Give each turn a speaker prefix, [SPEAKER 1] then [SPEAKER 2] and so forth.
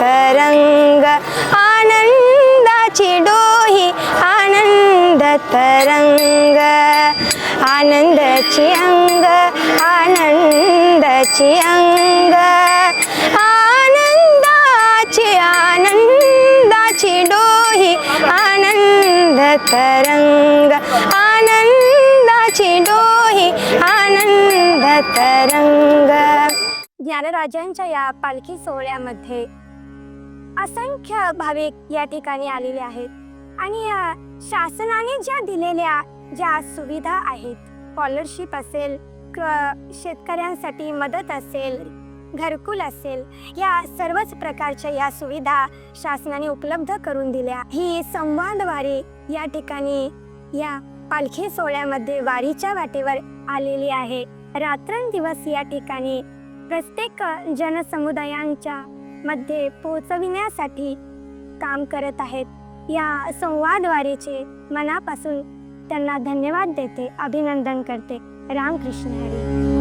[SPEAKER 1] तरंग आनंदाची डोही आनंद तरंग आनंदाची अंग आनंदाची अंग आनंदाची आनंदाची डोही आनंद तरंग आनंदाची डोही आनंद तरंग. ज्ञानराजांच्या या पालखी सोहळ्यामध्ये असंख्य भाविक या ठिकाणी आलेले आहेत. आणि शासनाने ज्या दिलेल्या ज्या सुविधा आहेत स्कॉलरशिप असेल क- शेतकऱ्यांसाठी मदत असेल घरकुल असेल या सर्वच प्रकारच्या या सुविधा शासनाने उपलब्ध करून दिल्या. ही संवाद वारी या ठिकाणी या पालखी सोहळ्यामध्ये वारीच्या वाटेवर आलेली आहे. रात्रंदिवस या ठिकाणी प्रत्येक जनसमुदायांच्या मध्ये पोहोचविण्यासाठी काम करत आहेत. या संवादवारीचे मनापासून त्यांना धन्यवाद देते. अभिनंदन करते. रामकृष्ण हरी.